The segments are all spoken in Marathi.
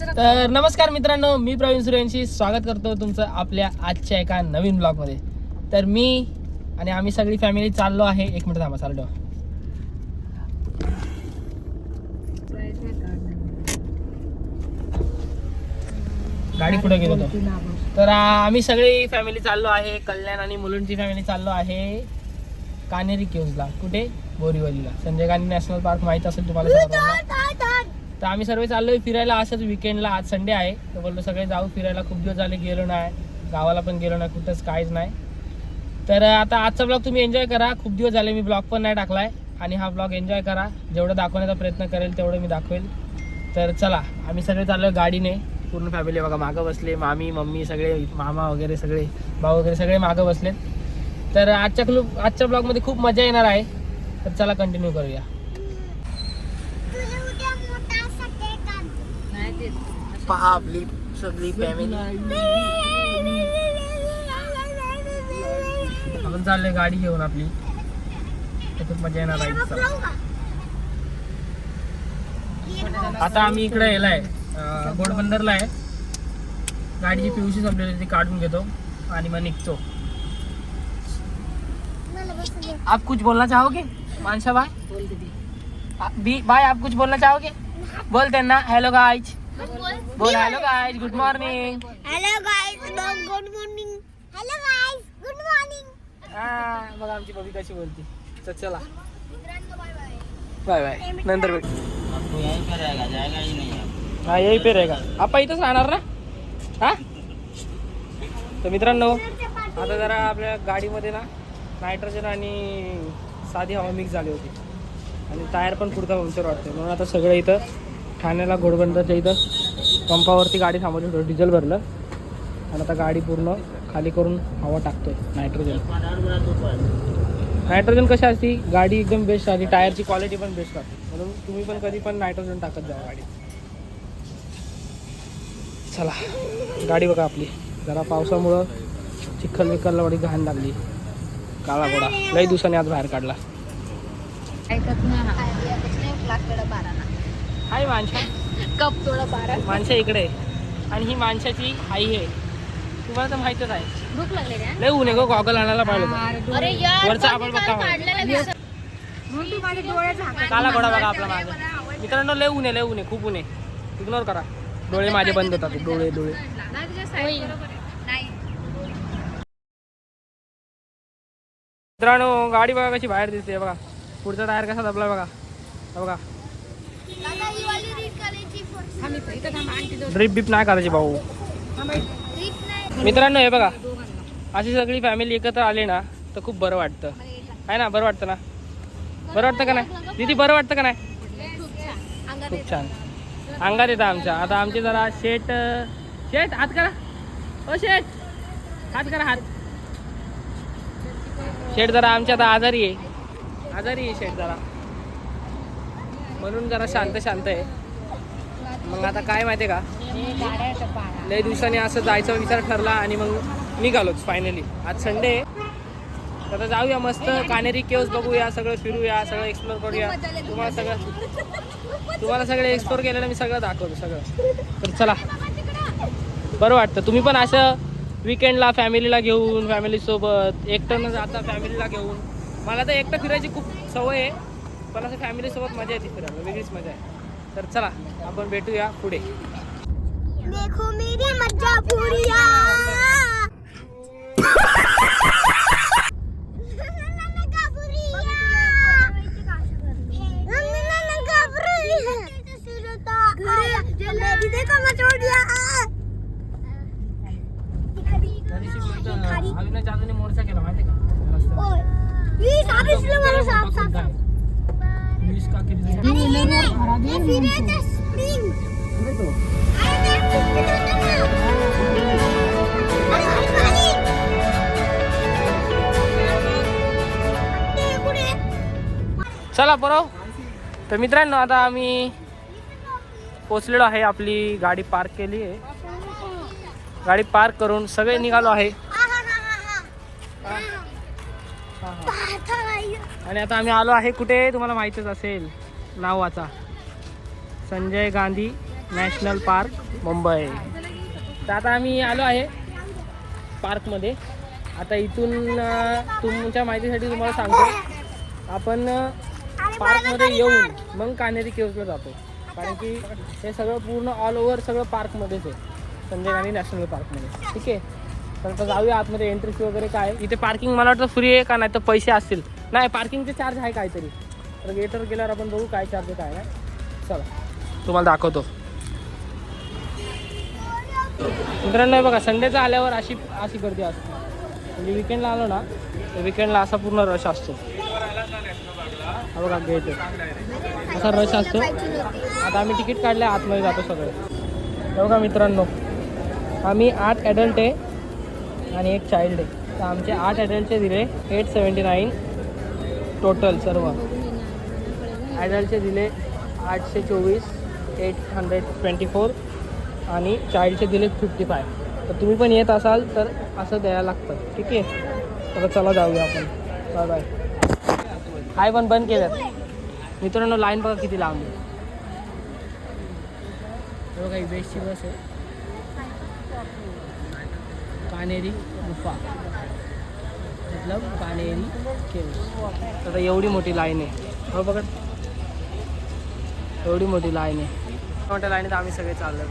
तर नमस्कार मित्रांनो मी प्रवीण सूर्यांशी स्वागत करतो तुमचं आपल्या आजच्या एका नवीन ब्लॉगमध्ये तर मी आणि आम्ही सगळी फॅमिली चाललो आहे. एक मिनिट थांबा चाललो गाडी पुढे गेलो होतो तर आम्ही सगळी फॅमिली चाललो आहे. कल्याण आणि मुलुंडची फॅमिली चाललो आहे. कानेरी केव्जला. कुठे? बोरीवलीला. संजय गांधी नॅशनल पार्क माहीत असेल तुम्हाला तर आम्ही सर्व चाललोय फिरायला. असंच विकेंडला आज संडे आहे. तर बोललो सगळे जाऊ फिरायला. खूप दिवस झाले गेलो नाही. गावाला पण गेलो नाही. कुठंच काहीच नाही. तर आता आजचा ब्लॉग तुम्ही एन्जॉय करा. खूप दिवस झाले मी ब्लॉग पण नाही टाकलाय. आणि हा ब्लॉग एन्जॉय करा. जेवढं दाखवण्याचा प्रयत्न करेल तेवढं मी दाखवेल. तर चला आम्ही सगळे चाललोय गाडीने. पूर्ण फॅमिली बघा मागं बसले. मामी मम्मी सगळे मामा वगैरे सगळे भाऊ वगैरे सगळे मागं बसलेत. तर आजच्या क्लू आजच्या ब्लॉगमध्ये खूप मजा येणार आहे. तर चला कंटिन्यू करूया. पहा आपली सगळी फॅमिली आपण चाललोय गाडी घेऊन आपली खूप मज़ा येणार आहे. आता आम्ही इकडे येलाय अं, घोडबंदरला आहे. गाडीची पिवशी संपलेली ती काढून घेतो आणि मग निघतो. आप कुछ बोलना चाहोगे? मानसा भाई? आ- बी भाई आप कुछ बोलना चाहोगे? बोलते ना हेलो गाइज़ बोल hello guys good morning hello guys good morning hello guys good morning हा बघा आमची बबी कशी बोलते. तर चला. बाय बाय नंतर भेट हा यही पे रहेगा आपण इथंच राहणार ना? हा? तर मित्रांनो आता जरा आपल्या गाडीमध्ये ना नायट्रोजन आणि साधी हवा मिक्स झाली होती. आणि टायर पण पुढचा पंक्चर वाटते म्हणून आता सगळं इथं ठाण्याला घोडबंदरच्या इथं पंपावरती गाडी थांबवली होती. डिझेल भरलं. आणि आता गाडी पूर्ण खाली करून हवा टाकतोय. नायट्रोजन. नायट्रोजन कशी असती? गाडी एकदम बेस्ट आली टायरची क्वालिटी पण बेस्ट असते म्हणून तुम्ही पण कधी पण नायट्रोजन टाकत जावा गाडी चला गाडी बघा आपली. जरा पावसामुळं चिखल विखलला वडी घाण लागली. काळा गोडा लई दिवसांनी आज बाहेर काढला. हाय माणसा कप थोडा बारा. माणसा इकडे आहे. आणि ही माणसाची आई आहे. तुम्हाला तर माहितच आहे. भूक लागले का लय ऊन आहे गो गॉगल आणायला पाहिजे होतं. अरे यार वरचा आपण बघा. काला घोडा बघा आपला मागे. मित्रांनो लय ऊन आहे लय ऊन आहे खूप ऊन आहे इग्नोर करा. डोळे माझे बंद होतात. डोळे डोळे. मित्रांनो गाडी बघा कशी बाहेर दिसते. बघा. पुढचा टायर कसा दबला बघा. हा बघा. ड्रिप बिप नाही करायची भाऊ. मित्रांनो हे बघा. अशी सगळी फॅमिली एकत्र आली ना तर खूप बरं वाटतं. आहे ना? बरं वाटतं ना? बरं वाटतं का नाही? दीदी बरं वाटतं का नाही? खूप छान. अंगात येतं आमच्या. आता आमचे जरा शेट शेट हात करा. ओ शेट. हात करा हात. शेट जरा आमच्या आता आजारी आहे. आजारी आहे शेट जरा. म्हणून जरा शांत शांत आहे. मग आता काय माहिती का? लय दिवसांनी असं जायचा विचार ठरला आणि मग निघालोच फायनली आज संडे आता जाऊया मस्त कानेरी केव्स बघूया सगळं फिरूया सगळं एक्सप्लोर करूया. तुम्हाला सगळं तुम्हाला सगळं एक्सप्लोर केलेलं मी सगळं दाखवतो सगळं. तर चला. बरं वाटतं. तुम्ही पण असं विकेंडला फॅमिलीला घेऊन फॅमिलीसोबत एकटं न जाता फॅमिलीला घेऊन. मला तर एकटं फिरायची खूप सवय आहे पण असं फॅमिलीसोबत मजा येते फिरायला. वेगळीच मजा आहे. तर चला आपण भेटूया पुढे. देखो मेरी मज्जा पुरिया देखो मैं छोड़ दिया त्या दिवशी कुठं अविनाश जाधवने मोर्चा केला माहिती का का? अरे ये ये स्प्रिंग तो? अरे ना. अरे खाली? चला बरोबर तर मित्रांनो आता आम्ही पोचलेलो आहे आपली गाडी पार्क केली आहे गाडी पार्क करून सगळे निघालो आहे आणि आता आम्ही आलो आहे कुठे? तुम्हाला माहितच असेल नावाचा. Sanjay Gandhi national park Mumbai. तर आता आम्ही आलो आहे पार्कमध्ये. आता इथून तुमच्या माहितीसाठी तुम्हाला सांगतो. आपण पार्कमध्ये येऊन मग कानेरी केव्जला जातो. कारण की हे सगळं पूर्ण ऑल ओव्हर सगळं पार्कमध्येच आहे. संजय गांधी नॅशनल पार्कमध्ये. ठीक आहे? तर आता जाऊया आतमध्ये एंट्री फी वगैरे काय इथे पार्किंग मला वाटतं फ्री आहे का नाही तर पैसे असतील. नाही पार्किंगचे चार्ज आहे काहीतरी. तर गेटवर गेल्यावर आपण बघू काय चार्ज काय नाही चला. तुम्हाला दाखवतो. मित्रांनो बघा संडेचा आल्यावर अशी अशी गर्दी असते. म्हणजे विकेंडला आलो ना तर विकेंडला असा पूर्ण रश असतो. हा बघा गेट असा रश असतो. आता आम्ही तिकीट काढलं आतमध्ये जातो सगळे. बघा मित्रांनो आम्ही आठ ॲडल्ट आहे. आणि एक चाइल्ड आहे. तर आमचे आठ ॲडल्टचे दिले एट सेवन्टी नाईन टोटल सर्व ॲडल्टचे दिले आठशे चोवीस एट हंड्रेड ट्वेंटी फोर आणि चाइल्डचे दिले फिफ्टी फाय तर तुम्ही पण येत असाल तर असं द्यायला लागतं. ठीक आहे? तर चला जाऊया आपण. बाय बाय हाय पण बंद केलं मित्रांनो लाईन बघा किती लांब आहे. काही बेस्टची बस आहे. कानेरी गुफा. मतलब कानेरी केव्स. आता एवढी मोठी लाईन आहे. हो बघा. एवढी मोठी लाईन आहे. मोठ्या लाईनीत आम्ही सगळे चाललो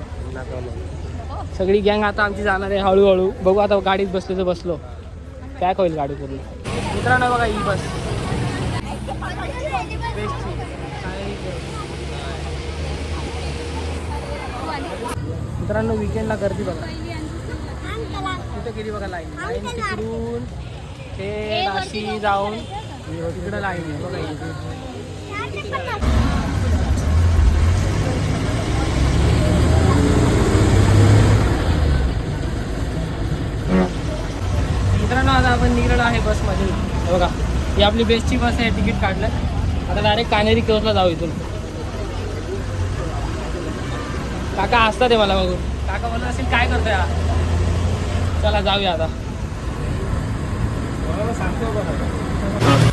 सगळी गँग आता आमची जाणार आहे हळूहळू. बघू आता गाडीत बसलो तर बसलो. पॅक होईल गाडी पूर्ण? मित्रांनो बघा ही बस. मित्रांनो विकेंडला गर्दी बघा. तिथं गेली बघा लाईन लाईन तिकडून ते नाशी जाऊन तिकडं लाईन आहे बघा इथे. मित्रांनो आता आपण निघालो आहे बसमध्ये हे बघा ही आपली बेस्टची बस आहे तिकीट काढलं. आता डायरेक्ट कानेरी केव्सला जाऊ इथून. काका हसतात आहे मला बघून. काका बोलत असेल काय करतोय हा? चला जाऊया आता. हो,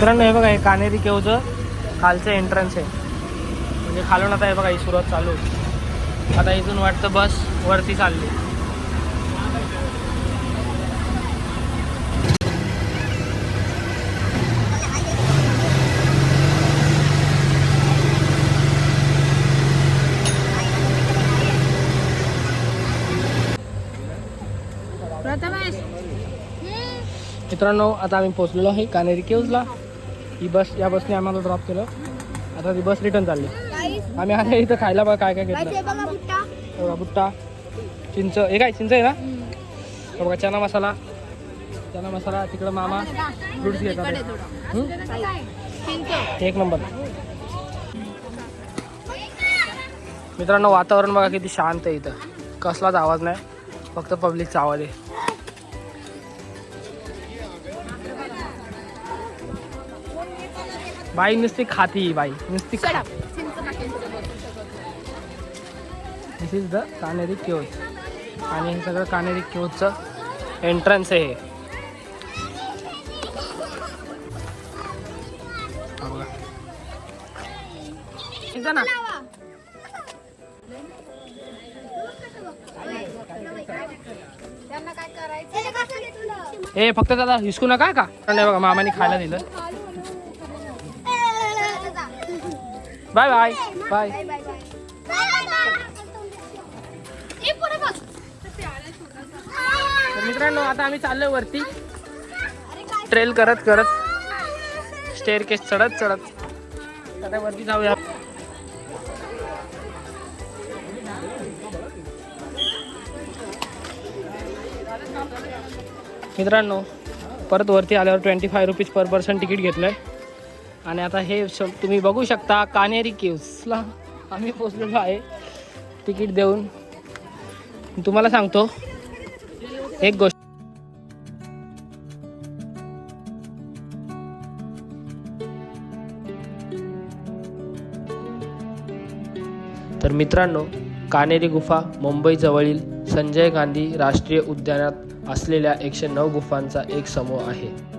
मित्रांनो हे बघा हे कानेरी केवचं खालचं एंट्रन्स आहे. म्हणजे खालून आता हे बघा ही सुरुवात चालू आहे. आता इथून वाटतं बस वरती चालली. मित्रांनो आता आम्ही पोहोचलेलो आहे कानेरी केव्जला. ही बस या बसने आम्हाला ड्रॉप केलं. आता ती बस रिटर्न चालली. आम्ही आता इथं खायला बघा काय काय घेतलं. बघा बुट्टा. चिंच हे काय चिंच आहे ना? बघा चना मसाला. चना मसाला तिकडं मामा फ्रुट्स घेतात? एक नंबर. मित्रांनो वातावरण बघा किती शांत आहे इथं. कसलाच आवाज नाही. फक्त पब्लिकचा आवाज आहे. बाई नुसती खाती ही बाई नुसती खा this is the Kanheri caves आणि हे सगळं कानेरी केव्जचं एंट्रन्स आहे हे. हा ना. त्यांना काय करायचं? हे फक्त दादा हिसकू नका का? कारण बघा मामाने खायला दिलं. बाय बाय बाय तर मित्रांनो आता आम्ही चाललोय वरती. ट्रेल करत करत. स्टेअर केस चढत चढत. आता वरती जाऊया. मित्रांनो परत वरती आल्यावर twenty five rupees per person ticket घेतलं आहे आणि आता हे श- तुम्ही बघू शकता कानेरी केव्सला आम्ही पोचलेलो आहे. तिकीट देऊन. तुम्हाला सांगतो एक गोष्ट तर मित्रांनो कानेरी गुफा मुंबईजवळील संजय गांधी राष्ट्रीय उद्यानात असलेल्या एकशे नऊ गुफांचा एक समूह आहे.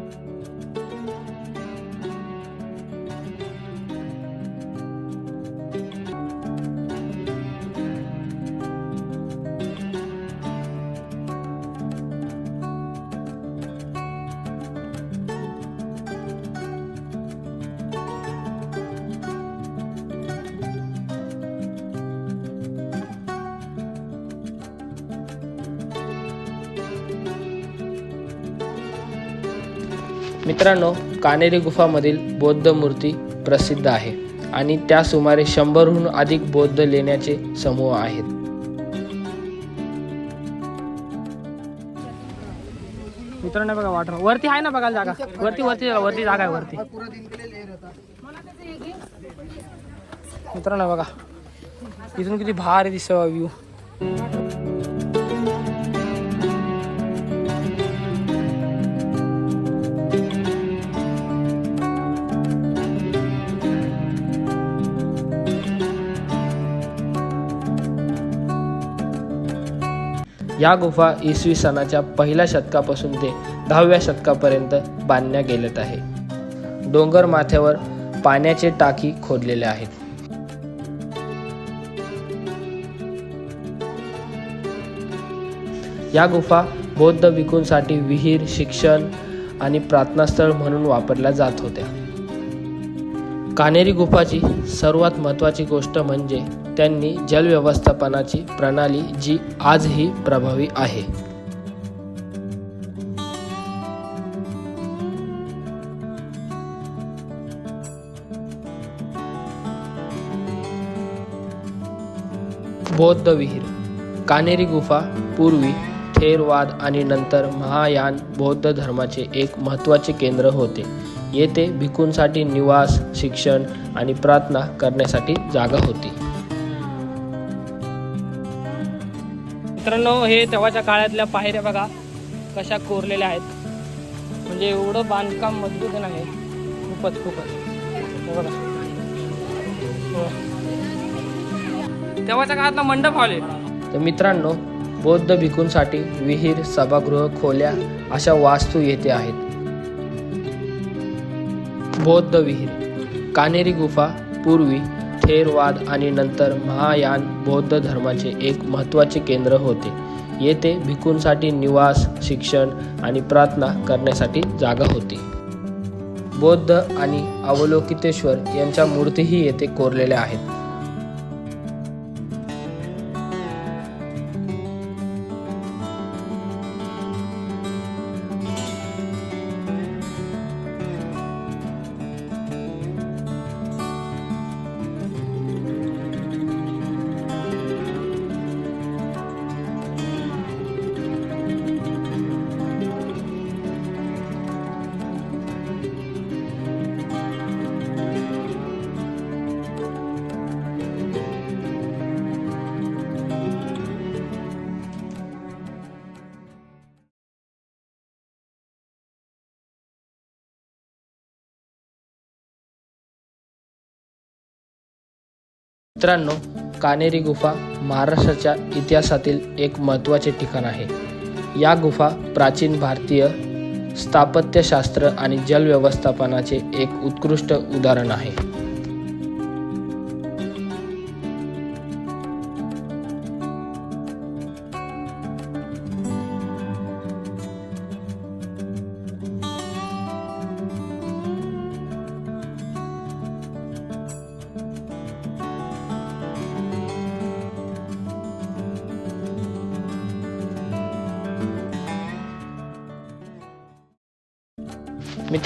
मित्रांनो कानेरी गुफामधील बौद्ध मूर्ती प्रसिद्ध आहे आणि त्या सुमारे शंभरहून अधिक बौद्ध लेण्याचे समूह आहेत. मित्रांनो बघा वाटर. वरती आहे ना बघायला जागा? वरती वरती वरती जागा आहे वरती. मित्रांनो बघा. इथून किती भारी दिसतो व्ह्यू या गुफा इसवी सनाच्या पहिल्या शतकापासून ते दहाव्या शतकापर्यंत बांधल्या गेलेत आहे. डोंगर माथ्यावर पाण्याचे टाकी खोदलेले आहेत. या गुफा बौद्ध भिकूंसाठी विहीर शिक्षण आणि प्रार्थनास्थळ म्हणून वापरल्या जात होत्या. कानेरी गुफाची सर्वात महत्त्वाची गोष्ट म्हणजे त्यांनी जल व्यवस्थापनाची प्रणाली जी आजही प्रभावी आहे. बौद्ध विहीर कानेरी गुफा पूर्वी थेरवाद आणि नंतर महायान बौद्ध धर्माचे एक महत्त्वाचे केंद्र होते. येथे भिकूंसाठी निवास शिक्षण आणि प्रार्थना करण्यासाठी जागा होती. मित्रांनो हे तेव्हाच्या काळातल्या पायऱ्या बघा कशा कोरलेल्या आहेत. म्हणजे एवढं बांधकाम मजबूत नाही. खूपच खूपच. बघा. हो. तेव्हाच्या काळातला मंडप हॉल आहे. तर मित्रांनो बौद्ध भिकूंसाठी विहीर सभागृह खोल्या अशा वास्तू येथे आहेत. बौद्ध विहीर कानेरी गुफा पूर्वी थेरवाद आणि नंतर महायान बौद्ध धर्माचे एक महत्त्वाचे केंद्र होते. येथे भिकूंसाठी निवास शिक्षण आणि प्रार्थना करण्यासाठी जागा होती. बौद्ध आणि अवलोकितेश्वर यांच्या मूर्तीही येथे कोरलेल्या आहेत. मित्रांनो कानेरी गुफा महाराष्ट्राच्या इतिहासातील एक महत्त्वाचे ठिकाण आहे. या गुफा प्राचीन भारतीय स्थापत्यशास्त्र आणि जलव्यवस्थापनाचे एक उत्कृष्ट उदाहरण आहे.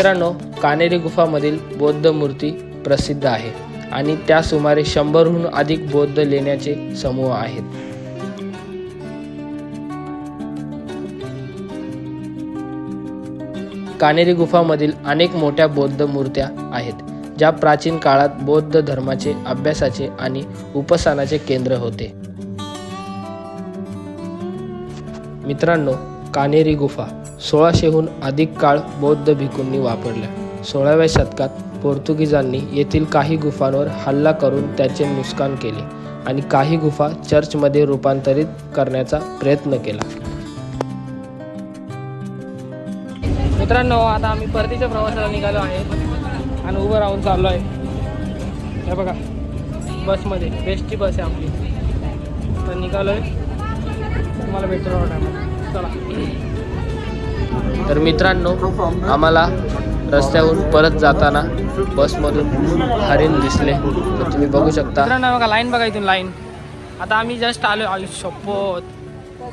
मित्रांनो कानेरी गुफामधील बौद्ध मूर्ती प्रसिद्ध आहे आणि त्या सुमारे शंभरहून अधिक बौद्ध लेण्याचे समूह आहेत. कानेरी गुफामधील अनेक मोठ्या बौद्ध मूर्त्या आहेत ज्या प्राचीन काळात बौद्ध धर्माचे अभ्यासाचे आणि उपासनाचे केंद्र होते. मित्रांनो कानेरी गुफा सोळाशेहून अधिक काळ बौद्ध भिकूंनी वापरल्या. सोळाव्या शतकात पोर्तुगीजांनी येथील काही गुफांवर हल्ला करून त्याचे नुकसान केले आणि काही गुफा चर्चमध्ये रूपांतरित करण्याचा प्रयत्न केला. मित्रांनो आता आम्ही परतीच्या प्रवासाला निघालो आहे आणि उभं राहून चाललो आहे. हे बघा बसमध्ये बेस्टची बस आहे आपली. तर निघालो आहे तुम्हाला भेटतो चला. तर मित्रांनो आम्हाला रस्त्यावरून परत जाताना बसमधून हरिण दिसले. तर तुम्ही बघू शकता. मित्रांनो बघा लाईन बघा इथून लाईन. आता आम्ही जस्ट आलो आलो शपथ.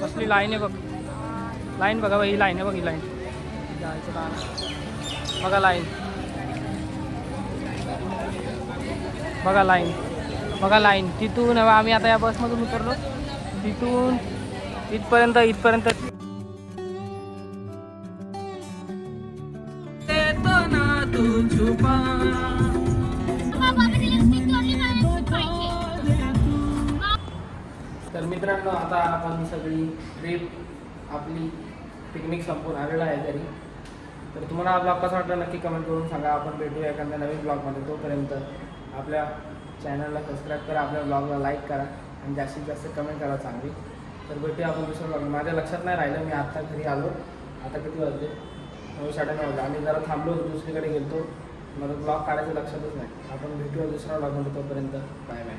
कसली लाईन आहे बघ. लाईन बघा बघ ही लाईन आहे बघ ही लाईन. बघा लाईन. बघा लाईन. बघा लाईन. तिथून आम्ही आता या बसमधून उतरलो. तिथून इथपर्यंत इथपर्यंत. तर मित्रांनो आता आपण सगळी ट्रिप आपली पिकनिक संपून आलेला आहे तरी तर तुम्हाला हा ब्लॉग कसा वाटला नक्की कमेंट करून सांगा. आपण भेटूया एखाद्या नवीन ब्लॉगमध्ये तोपर्यंत आपल्या चॅनलला सबस्क्राईब करा आपल्या ब्लॉगला लाईक करा आणि जास्तीत जास्त कमेंट करा चांगली. तर भेटूया आपण दुसऱ्या ब्लॉग माझ्या लक्षात नाही राहिलं मी आत्ता घरी आलो. आता किती वाजले? नऊ साडेनऊ वाजले. आम्ही जरा थांबलो दुसरीकडे गेलो मला ब्लॉग काढायचं लक्षातच नाही. आपण भेटूया दुसरा ब्लॉगमध्ये तोपर्यंत. Bye bye